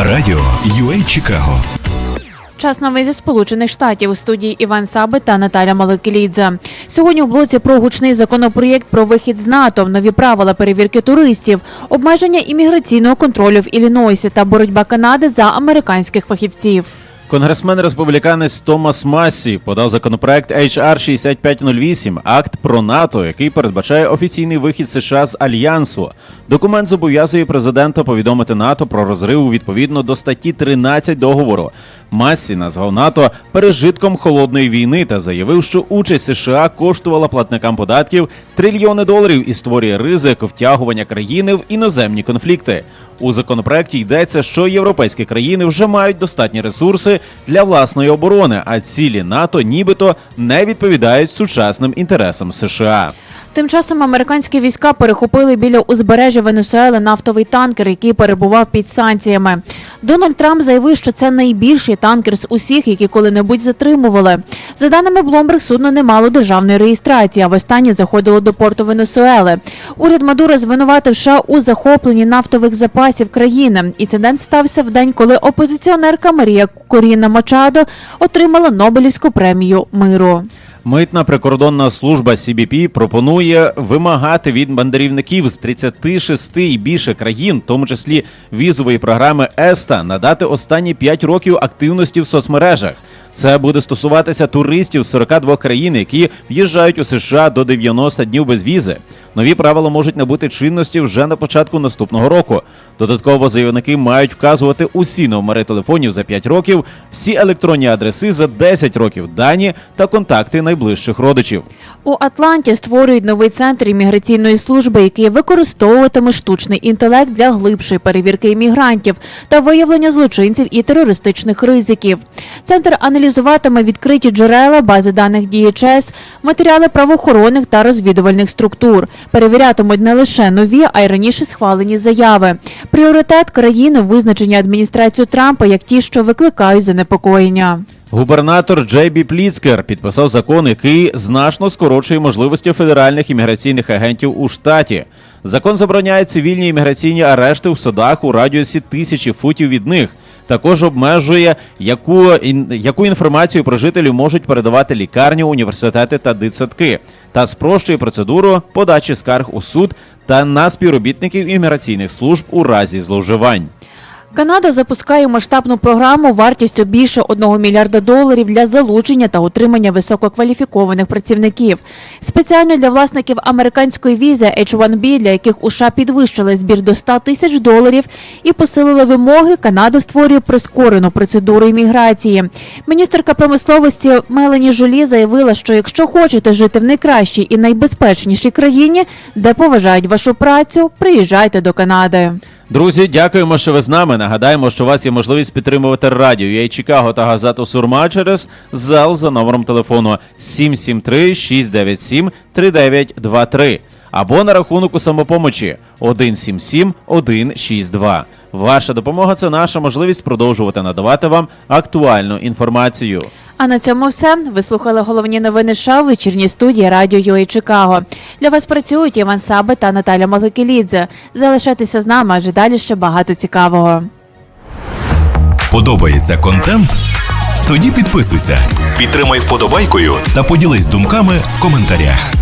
Радіо UA Чикаго. Час новий зі Сполучених Штатів у студії Іван Саби та Наталя Маликелідзе. Сьогодні у блоці про гучний законопроєкт про вихід з НАТО, нові правила перевірки туристів, обмеження імміграційного контролю в Іллінойсі та боротьба Канади за американських фахівців. Конгресмен республіканець Томас Массі подав законопроект HR 6508, акт про НАТО, який передбачає офіційний вихід США з альянсу. Документ зобов'язує президента повідомити НАТО про розрив відповідно до статті 13 договору. Массі назвав НАТО пережитком холодної війни та заявив, що участь США коштувала платникам податків трильйони доларів і створює ризик втягування країни в іноземні конфлікти. У законопроекті йдеться, що європейські країни вже мають достатні ресурси для власної оборони, а цілі НАТО нібито не відповідають сучасним інтересам США. Тим часом американські війська перехопили біля узбережжя Венесуели нафтовий танкер, який перебував під санкціями. Дональд Трамп заявив, що це найбільший танкер з усіх, які коли-небудь затримували. За даними Bloomberg, судно не мало державної реєстрації, а востаннє заходило до порту Венесуели. Уряд Мадуро звинуватив США у захопленні нафтових запасів країни. Інцидент стався в день, коли опозиціонерка Марія Коріна Мачадо отримала Нобелівську премію миру. Митна прикордонна служба CBP пропонує вимагати від мандрівників з 36 і більше країн, в тому числі візової програми ЕСТА, надати останні 5 років активності в соцмережах. Це буде стосуватися туристів з 42 країн, які в'їжджають у США до 90 днів без візи. Нові правила можуть набути чинності вже на початку наступного року. Додатково заявники мають вказувати усі номери телефонів за 5 років, всі електронні адреси за 10 років, дані та контакти найближчих родичів. У Атланті створюють новий центр імміграційної служби, який використовуватиме штучний інтелект для глибшої перевірки іммігрантів та виявлення злочинців і терористичних ризиків. Центр аналізуватиме відкриті джерела, бази даних DHS, матеріали правоохоронних та розвідувальних структур. Перевірятимуть не лише нові, а й раніше схвалені заяви. Пріоритет країни визначені адміністрацією Трампа як ті, що викликають занепокоєння. Губернатор Джей Бі Пліцкер підписав закон, який значно скорочує можливості федеральних імміграційних агентів у штаті. Закон забороняє цивільні імміграційні арешти в судах у радіусі тисячі футів від них. Також обмежує, яку, яку інформацію про жителів можуть передавати лікарні, університети та дитсадки, та спрощує процедуру подачі скарг у суд та на співробітників імміграційних служб у разі зловживань. Канада запускає масштабну програму вартістю більше 1 мільярда доларів для залучення та утримання висококваліфікованих працівників. Спеціально для власників американської візи H-1B, для яких у США підвищили збір до 100 тисяч доларів і посилили вимоги, Канада створює прискорену процедуру імміграції. Міністерка промисловості Мелані Жолі заявила, що якщо хочете жити в найкращій і найбезпечнішій країні, де поважають вашу працю, приїжджайте до Канади. Друзі, дякуємо, що ви з нами. Нагадаємо, що у вас є можливість підтримувати радіо «Я Чикаго та газету Сурма через зал за номером телефону 773-697-3923 або на рахунок у самопомочі 177-162. Ваша допомога це наша можливість продовжувати надавати вам актуальну інформацію. А на цьому все. Ви слухали головні новини США в вечірній студії Радіо Юї Чикаго. Для вас працюють Іван Саби та Наталя Маликелідзе. Залишайтеся з нами, адже далі ще багато цікавого. Подобається контент? Тоді підписуйся, підтримай вподобайкою та поділись думками в коментарях.